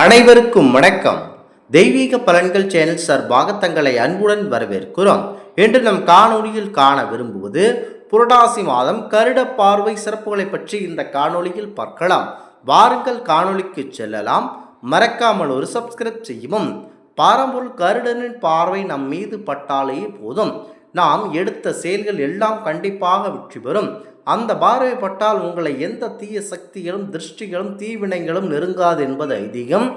அனைவருக்கும் வணக்கம். தெய்வீக பலன்கள் சேனல் சார்பாக தங்களை அன்புடன் வரவேற்கிறோம். இன்று நம் காணொலியில் காண விரும்புவது புரட்டாசி மாதம் கருட பார்வை சிறப்புகளை பற்றி இந்த காணொலியில் பார்க்கலாம். வாருங்கள் காணொலிக்கு செல்லலாம். மறக்காமல் ஒரு சப்ஸ்கிரைப் செய்யவும். பாரம்பொருள் கருடனின் பார்வை நம் மீது பட்டாலே போதும். நாம் எடுத்த செயல்கள் எல்லாம் கண்டிப்பாக வெற்றி பெறும். அந்த பார்வை பட்டால் உங்களை எந்த தீய சக்திகளும் திருஷ்டிகளும் தீவினைகளும் நெருங்காது என்பது ஐதீகம்.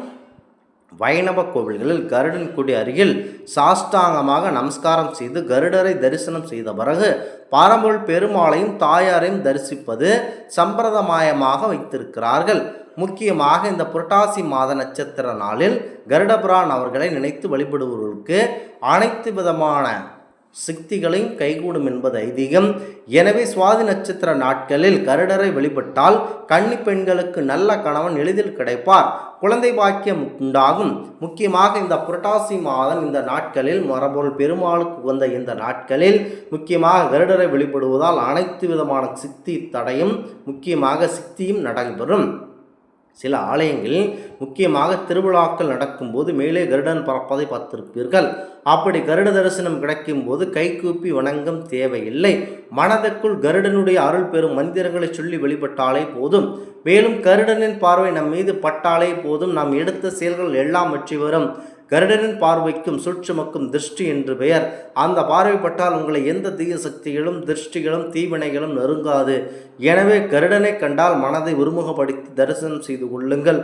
வைணவ கோவில்களில் கருடன் குடி அருகில் சாஷ்டாங்கமாக நமஸ்காரம் செய்து கருடரை தரிசனம் செய்த பிறகு பாரம்பொருள் பெருமாளையும் தாயாரையும் தரிசிப்பது சம்பிரதமாயமாக வைத்திருக்கிறார்கள். முக்கியமாக இந்த புரட்டாசி மாத நட்சத்திர நாளில் கருடபுரான் அவர்களை நினைத்து வழிபடுபவர்களுக்கு அனைத்து விதமான சக்திகளையும் கைகூடும் என்பது ஐதீகம். எனவே சுவாதி நட்சத்திர நாட்களில் கருடரை வெளிப்பட்டால் கன்னி பெண்களுக்கு நல்ல கணவன் எளிதில் கிடைப்பார். குழந்தை பாக்கியம் உண்டாகும். முக்கியமாக இந்த புரட்டாசி மாதம் இந்த நாட்களில் மரபொருள் பெருமாளுக்கு உகந்த இந்த நாட்களில் முக்கியமாக கருடரை வெளிப்படுவதால் அனைத்து விதமான சித்தி தடையும் முக்கியமாக சித்தியும் நடைபெறும். சில ஆலயங்களில் முக்கியமாக திருவிழாக்கள் நடக்கும்போது மேலே கருடன் பறப்பதை பார்த்திருப்பீர்கள். அப்படி கருட தரிசனம் கிடைக்கும்போது கைகூப்பி வணங்கம் தேவையில்லை. மனதுக்குள் கருடனுடைய அருள் பெறும் மந்திரங்களை சொல்லி வெளிப்பட்டாலே போதும். மேலும் கருடனின் பார்வை நம் மீது பட்டாலே போதும். நாம் எடுத்த செயல்கள் எல்லாம் வெற்றி வரும் கருடனின் பார்வைக்கும் சூட்சமக்கும் திருஷ்டி என்று பெயர். அந்த பார்வைப்பட்டால் உங்களை எந்த தீய சக்திகளும் திருஷ்டிகளும் தீவினைகளும் நெருங்காது. எனவே கருடனை கண்டால் மனதை ஒருமுகப்படுத்தி தரிசனம் செய்து கொள்ளுங்கள்.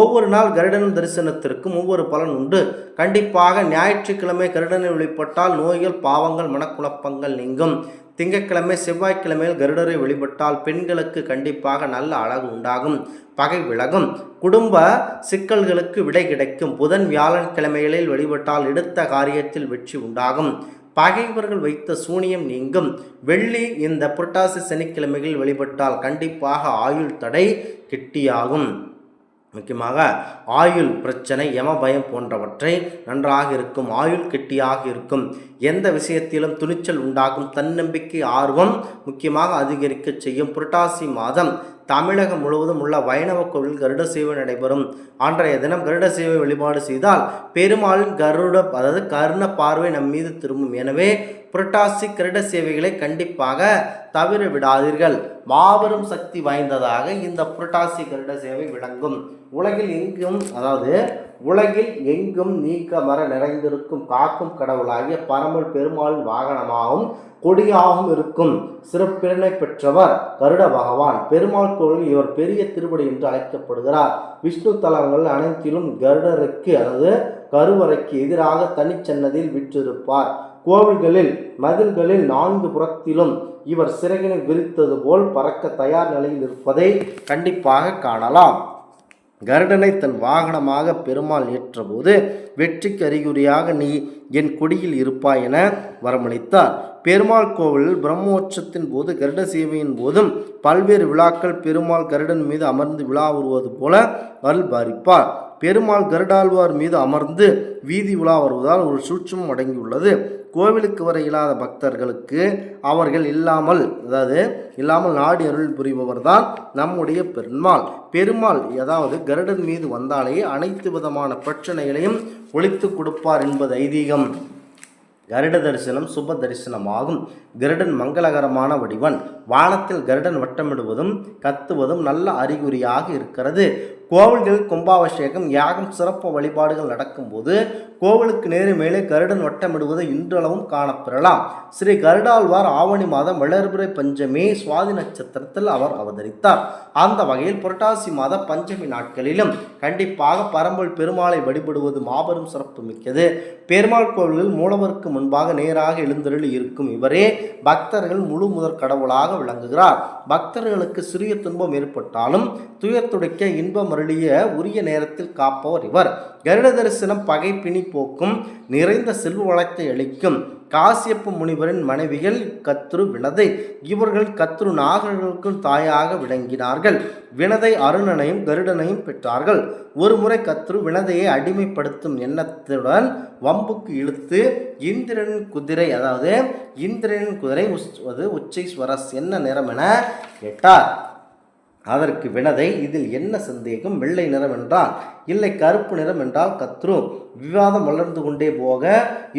ஒவ்வொரு நாள் கருடன் தரிசனத்திற்கும் ஒவ்வொரு பலன் உண்டு. கண்டிப்பாக ஞாயிற்றுக்கிழமை கருடனை வெளிப்பட்டால் நோய்கள் பாவங்கள் மனக்குழப்பங்கள் நீங்கும். திங்கட்கிழமை செவ்வாய்க்கிழமையில் கருடரை வழிபட்டால் பெண்களுக்கு கண்டிப்பாக நல்ல அழகு உண்டாகும். பகை விலகும். குடும்ப சிக்கல்களுக்கு விடை கிடைக்கும். புதன் வியாழன் கிழமைகளில் வழிபட்டால் எடுத்த காரியத்தில் வெற்றி உண்டாகும். பகைவர்கள் வைத்த சூனியம் நீங்கும். வெள்ளி இந்த புரட்டாசி சனிக்கிழமைகளில் வழிபட்டால் கண்டிப்பாக ஆயுள் தடை கிட்டியாகும். முக்கியமாக ஆயுள் பிரச்சனை யம பயம் போன்றவற்றை நன்றாக இருக்கும் ஆயுள் கெட்டியாக இருக்கும். எந்த விஷயத்திலும் துணிச்சல் உண்டாகும் தன்னம்பிக்கை ஆர்வம் முக்கியமாக அதிகரிக்க செய்யும் புரட்டாசி மாதம். தமிழகம் முழுவதும் உள்ள வைணவ கோவில் கருட சேவை நடைபெறும். அன்றைய தினம் கருட சேவை வழிபாடு செய்தால் பெருமாளின் கருட அதாவது கர்ண பார்வை நம் மீது திரும்பும். எனவே புரட்டாசி கருட சேவைகளை கண்டிப்பாக தவிர விடாதீர்கள் மாபெரும் சக்தி வாய்ந்ததாக இந்த புரட்டாசி கருட சேவை விளங்கும். உலகில் எங்கும் அதாவது உலகில் எங்கும் நீக்க மர நிறைந்திருக்கும் காக்கும் கடவுளாகிய பரமல் பெருமாளின் வாகனமாகவும் கொடியாகவும் இருக்கும். சிறப்பிறனை பெற்றவர் கருட பகவான். பெருமாள் கோவில் இவர் பெரிய திருப்படி என்று அழைக்கப்படுகிறார். விஷ்ணு தலங்கள் அனைத்திலும் கருடருக்கு அதாவது கருவறைக்கு எதிராக தனிச்சன்னதியில் விற்றிருப்பார். கோவில்களில் மதில்களில் நான்கு புறத்திலும் இவர் சிறகினை விரித்தது போல் பறக்க தயார் நிலையில் இருப்பதை கண்டிப்பாக காணலாம். கருடனை தன் வாகனமாக பெருமாள் ஏற்றபோது வெற்றிக்கு அறிகுறியாக நீ என் கொடியில் இருப்பாய் என வரமளித்தார். பெருமாள் கோவிலில் பிரம்மோற்சத்தின் போது கருட சேவையின் போதும் பல்வேறு விழாக்கள் பெருமாள் கருடன் மீது அமர்ந்து விழா உருவது போல அருள் பாரிப்பார். பெருமாள் கருடாழ்வார் மீது அமர்ந்து வீதி உலா வருவதால் ஒரு சூட்சமும் அடங்கியுள்ளது. கோவிலுக்கு வர இல்லாத பக்தர்களுக்கு அவர்கள் இல்லாமல் அதாவது இல்லாமல் நாடி அருள் புரிபவர் தான் நம்முடைய பெருமாள். பெருமாள் அதாவது கருடன் மீது வந்தாலே அனைத்து விதமான பிரச்சனைகளையும் ஒழித்து கொடுப்பார் என்பது ஐதீகம். கருட தரிசனம் சுப தரிசனமாகும். கருடன் மங்களகரமான வடிவன் வானத்தில் கருடன் வட்டமிடுவதும் கத்துவதும் நல்ல அறிகுறியாக இருக்கிறது. கோவில்களில் கும்பாபிஷேகம் யாகம் சிறப்பு வழிபாடுகள் நடக்கும்போது கோவிலுக்கு நேரு மேலே கருடன் வட்டமிடுவது இன்றளவும் காணப்பெறலாம். ஸ்ரீ கருடாழ்வார் ஆவணி மாதம் வளர்பிறை பஞ்சமி சுவாதி நட்சத்திரத்தில் அவர் அவதரித்தார். அந்த வகையில் புரட்டாசி மாத பஞ்சமி நாட்களிலும் கண்டிப்பாக பரம்பல் பெருமாளை வழிபடுவது மாபெரும் சிறப்பு மிக்கது. பெருமாள் கோவிலில் மூலவருக்கு முன்பாக நேராக எழுந்தருள் இருக்கும் இவரே பக்தர்கள் முழு முதற் கடவுளாக விளங்குகிறார். பக்தர்களுக்கு சிறிய துன்பம் ஏற்பட்டாலும் துயர் துடைக்க இன்பம் அருளிய உரிய நேரத்தில் காப்பவர் இவர். கருட தரிசனம் பகை பிணி போக்கும் நிறைந்த செல்வ வளத்தை அளிக்கும். காசியப்ப முனிவரின் மனைவிகள் கத்ரு வினதை. இவர்கள் கத்ரு நாகர்களுக்கும் தாயாக விளங்கினார்கள். வினதை அருணனையும் கருடனையும் பெற்றார்கள். ஒருமுறை கத்ரு வினதையை அடிமைப்படுத்தும் எண்ணத்துடன் வம்புக்கு இழுத்து இந்திரனின் குதிரை அதாவது இந்திரனின் குதிரை உச் அது உச்சைஸ்வரஸ் என்ன நிறம் என கேட்டார். அதற்கு வினதை இதில் என்ன சந்தேகம்? வெள்ளை நிறம் என்றால் இல்லை கருப்பு நிறம் என்றால் கத்ரு. விவாதம் வளர்ந்து கொண்டே போக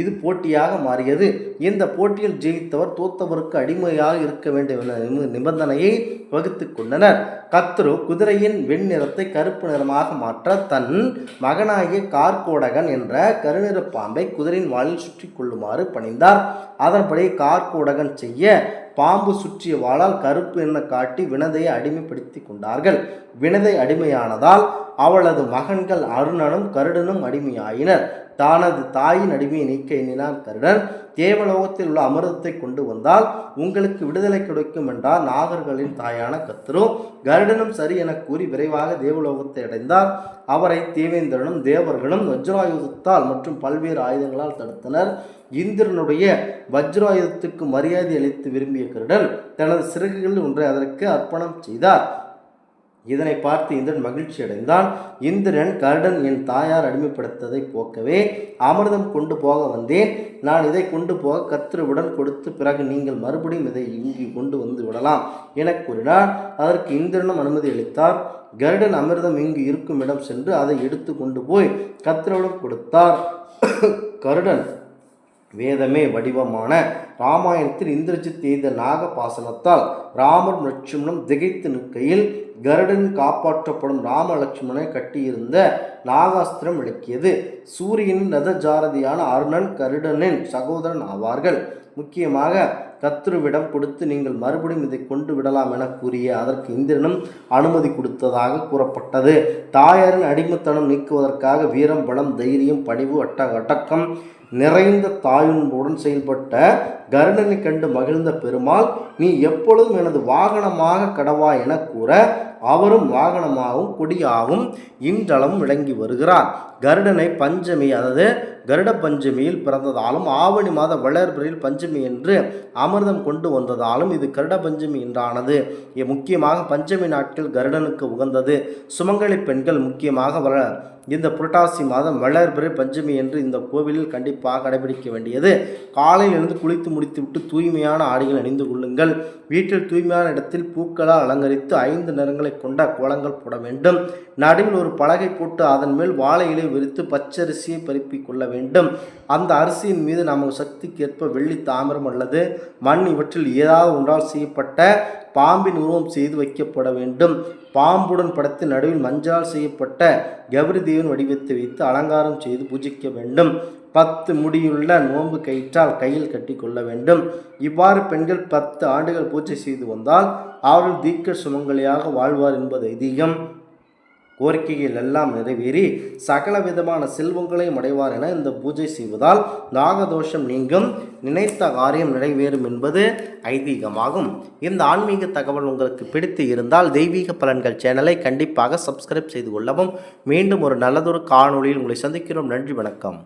இது போட்டியாக மாறியது. இந்த போட்டியில் ஜெயித்தவர் தோத்தவருக்கு அடிமையாக இருக்க வேண்டும் என நிபந்தனையை வகுத்து கொண்டனர். கத்ரு குதிரையின் வெண்ணிறத்தை கருப்பு நிறமாக மாற்ற தன் மகனாகிய கார்கோடகன் என்ற கருநிற பாம்பை குதிரையின் வாளில் சுற்றி கொள்ளுமாறு பணிந்தார். அதன்படி கார்கோடகன் செய்ய பாம்பு சுற்றிய வாளால் கருப்பு என காட்டி வினதையை அடிமைப்படுத்தி கொண்டார்கள். வினதை அடிமையானதால் அவளது மகன்கள் அருணனும் கருடனும் அடிமையாயினர். தானது தாயின் அடிமையை நீக்க எண்ணினான் கருடன். தேவலோகத்தில் உள்ள அமிர்தத்தை கொண்டு வந்தால் உங்களுக்கு விடுதலை கிடைக்கும் என்றார் நாகர்களின் தாயான கத்தரோ கருடனும் சரி என கூறி விரைவாக தேவலோகத்தை அடைந்தார். அவரை தேவேந்திரனும் தேவர்களும் வஜ்ராயுதத்தால் மற்றும் பல்வேறு ஆயுதங்களால் தடுத்தனர். இந்திரனுடைய வஜ்ராயுதத்துக்கு மரியாதை அளித்து விரும்பிய கருடன் தனது சிறகுகளில் ஒன்றை அதற்கு அர்ப்பணம் செய்தார். இதனை பார்த்து இந்திரன் மகிழ்ச்சி அடைந்தான். இந்திரன் கருடன் என் தாயார் அடிமைப்படுத்ததை போக்கவே அமிர்தம் கொண்டு போக வந்தேன். நான் இதை கொண்டு போக கத்திரவுடன் கொடுத்து பிறகு நீங்கள் மறுபடியும் இதை இங்கு கொண்டு வந்து விடலாம் என கூறினார். அதற்கு இந்திரனும் அனுமதி அளித்தார். கருடன் அமிர்தம் இங்கு இருக்கும் இடம் சென்று அதை எடுத்து கொண்டு போய் கத்திரவுடன் கொடுத்தார். கருடன் வேதமே வடிவமான ராமாயணத்தில் இந்திரஜித் எய்த நாகபாசனத்தால் ராமர் லட்சுமணம் திகைத்து நிற்கையில் கருடன் காப்பாற்றப்படும் ராம லட்சுமணனை கட்டியிருந்த நாகாஸ்திரம் விளக்கியது. சூரியனின் ரதஜாரதியான அருணன் கருடனின் சகோதரன் ஆவார்கள். முக்கியமாக கத்ருவிடம் கொடுத்து நீங்கள் மறுபடியும் இதை கொண்டு விடலாம் என கூறிய அதற்கு இந்திரனும் அனுமதி கொடுத்ததாக கூறப்பட்டது. தாயாரின் அடிமைத்தனம் நீக்குவதற்காக வீரம் பலம் தைரியம் பணிவு அட்ட நிறைந்த தாயுன்புடன் செயல்பட்ட கருடனை கண்டு மகிழ்ந்த பெருமாள் நீ எப்பொழுதும் எனது வாகனமாக கடவா என கூற அவரும் வாகனமாகவும் கொடியாகவும் இன்றளவும் விளங்கி வருகிறார். கருடனை பஞ்சமி அதாவது கருட பஞ்சமியில் பிறந்ததாலும் ஆவணி மாத வளர்பிறையில் பஞ்சமி என்று அமிர்தம் கொண்டு வந்ததாலும் இது கருட பஞ்சமி என்றானது. முக்கியமாக பஞ்சமி நாட்கள் கருடனுக்கு உகந்தது. சுமங்கலி பெண்கள் முக்கியமாக வள இந்த புரட்டாசி மாதம் வளர்பிறை பஞ்சமி என்று இந்த கோவிலில் கண்டிப்பாக கடைபிடிக்க வேண்டியது. காலையில் இருந்து குளித்து முடித்துவிட்டு தூய்மையான ஆடைகள் அணிந்து கொள்ளுங்கள். வீட்டில் தூய்மையான இடத்தில் பூக்களால் அலங்கரித்து ஐந்து நிறங்களை கொண்ட கோலங்கள் போட வேண்டும். நடுவில் ஒரு பலகை போட்டு அதன் மேல் வாழை இலை விரித்து பச்சரிசியை பரப்பிக் கொள்ள வேண்டும். அந்த அரிசியின் மீது நமது சக்திக்கேற்ப வெள்ளி தாமிரம் அல்லது மண் இவற்றில் ஏதாவது ஒன்றால் செய்யப்பட்ட பாம்பின் உருவம் செய்து வைக்கப்பட வேண்டும். பாம்புடன் படத்தின் நடுவில் மஞ்சளால் செய்யப்பட்ட கௌரி தேவன் வடிவத்தை வைத்து அலங்காரம் செய்து பூஜிக்க வேண்டும். பத்து முடியுள்ள நோன்பு கயிற்றால் கையில் கட்டி கொள்ள வேண்டும். இவ்வாறு பெண்கள் பத்து ஆண்டுகள் பூஜை செய்து வந்தால் அவர்கள் தீக்க சுமங்கலியாக வாழ்வார் என்பது ஐதீகம். கோரிக்கைகள் எல்லாம் நிறைவேறி சகல விதமான செல்வங்களையும் அடைவார் என இந்த பூஜை செய்வதால் நாகதோஷம் நீங்கும். நினைத்த காரியம் நிறைவேறும் என்பது ஐதீகமாகும். இந்த ஆன்மீக தகவல் உங்களுக்கு பிடித்து இருந்தால் தெய்வீக பலன்கள் சேனலை கண்டிப்பாக சப்ஸ்கிரைப் செய்து கொள்ளவும். மீண்டும் ஒரு நல்லதொரு காணொளியில் உங்களை சந்திக்கிறோம். நன்றி வணக்கம்.